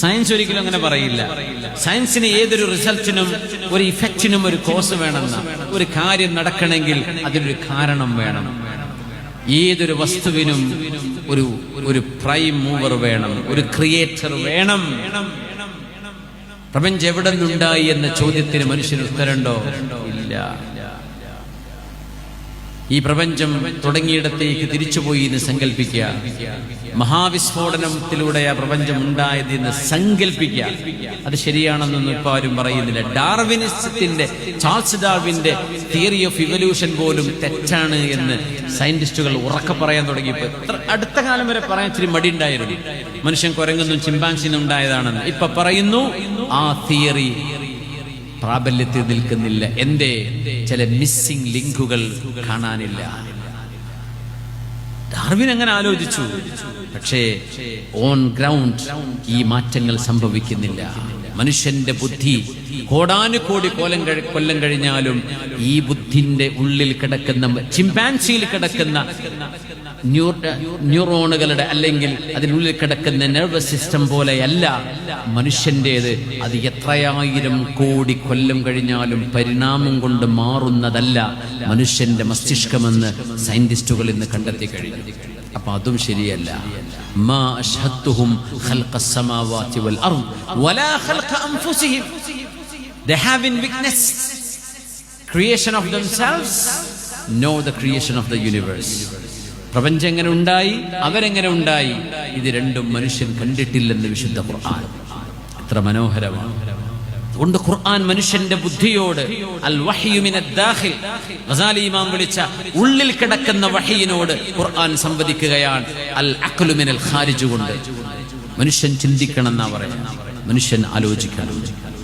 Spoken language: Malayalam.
സയൻസ് ഒരിക്കലും അങ്ങനെ പറയില്ല. സയൻസിന് ഏതൊരു റിസൾട്ടിനും ഒരു ഇഫക്റ്റിനും ഒരു കോസ് വേണമെന്ന ഒരു കാര്യം നടക്കണമെങ്കിൽ അതിനൊരു കാരണം വേണം. ഏതൊരു വസ്തുവിനും ഒരു ഒരു പ്രൈം മൂവർ വേണം ഒരു ക്രിയേറ്റർ വേണം. പ്രപഞ്ചം എവിടെ നിന്നുണ്ടായി എന്ന ചോദ്യത്തിന് മനുഷ്യന് ഉത്തരണ്ടോ ഇല്ല. ഈ പ്രപഞ്ചം തുടങ്ങിയിടത്തേക്ക് തിരിച്ചുപോയി എന്ന് സങ്കല്പിക്കുക മഹാവിസ്ഫോടനത്തിലൂടെ ആ പ്രപഞ്ചം ഉണ്ടായത് എന്ന് സങ്കല്പിക്കുക അത് ശരിയാണെന്നൊന്നും ഇപ്പൊ ആരും പറയുന്നില്ല. ഡാർവിനിസത്തിന്റെ ചാൾസ് ഡാർവിന്റെ തിയറി ഓഫ് ഇവല്യൂഷൻ പോലും തെറ്റാണ് എന്ന് സയന്റിസ്റ്റുകൾ ഉറക്കെ പറയാൻ തുടങ്ങിയപ്പോൾ എത്ര അടുത്ത കാലം വരെ പറയാൻ ഇച്ചിരി മടിയുണ്ടായിരുന്നു. മനുഷ്യൻ കുരങ്ങുന്നും ചിമ്പാൻസിനും ഉണ്ടായതാണെന്ന്. ഇപ്പൊ പറയുന്നു ആ തിയറി പ്രാബല്യത്തിൽ നിൽക്കുന്നില്ല. എന്തേ? ചില മിസ്സിംഗ് ലിങ്കുകൾ കാണാനില്ല. ഡാർവിൻ അങ്ങനെ ആലോചിച്ചു. പക്ഷേ ഓൺ ഗ്രൗണ്ട് ഈ മാറ്റങ്ങൾ സംഭവിക്കുന്നില്ല. മനുഷ്യന്റെ ബുദ്ധി കോടാനുകോടി കോലം കൊല്ലം കഴിഞ്ഞാലും ഈ ബുദ്ധിന്റെ ഉള്ളിൽ കിടക്കുന്ന ചിമ്പാൻസിയിൽ കിടക്കുന്ന ന്യൂറോണുകളുടെ അല്ലെങ്കിൽ അതിനുള്ളിൽ കിടക്കുന്ന നെർവസ് സിസ്റ്റം പോലെയല്ല മനുഷ്യന്റേത്. അത് എത്രയായിരം കോടി കൊല്ലം കഴിഞ്ഞാലും പരിണാമം കൊണ്ട് മാറുന്നതല്ല മനുഷ്യന്റെ മസ്തിഷ്കമെന്ന് സയന്റിസ്റ്റുകൾ ഇന്ന് കണ്ടെത്തി കഴിഞ്ഞു. അപ്പൊ അതും ശരിയല്ല. മാ They have in weakness. Creation of themselves, know the creation of the universe. പ്രപഞ്ചം എങ്ങനെ ഉണ്ടായി? അവരെങ്ങനെ ഉണ്ടായി? ഇത് രണ്ടും മനുഷ്യൻ കണ്ടിട്ടില്ലെന്ന് വിശുദ്ധ ഖുർആൻ. എത്ര മനോഹരമാണ്. അതുകൊണ്ട് ഖുർആൻ മനുഷ്യന്റെ ബുദ്ധിയോട് അൽ ദാഖിൽ ഗസാലി ഇമാം വിളിച്ച ഉള്ളിൽ കിടക്കുന്ന വഹിയിനോട് ഖുർആൻ സംവദിക്കുകയാണ്. അൽ അക്ലുമിനൽ ഖാരിജ് കൊണ്ട്. മനുഷ്യൻ ചിന്തിക്കണം എന്നാ പറയുന്നത്. മനുഷ്യൻ ആലോചിക്കാൻ ആലോചിക്കണം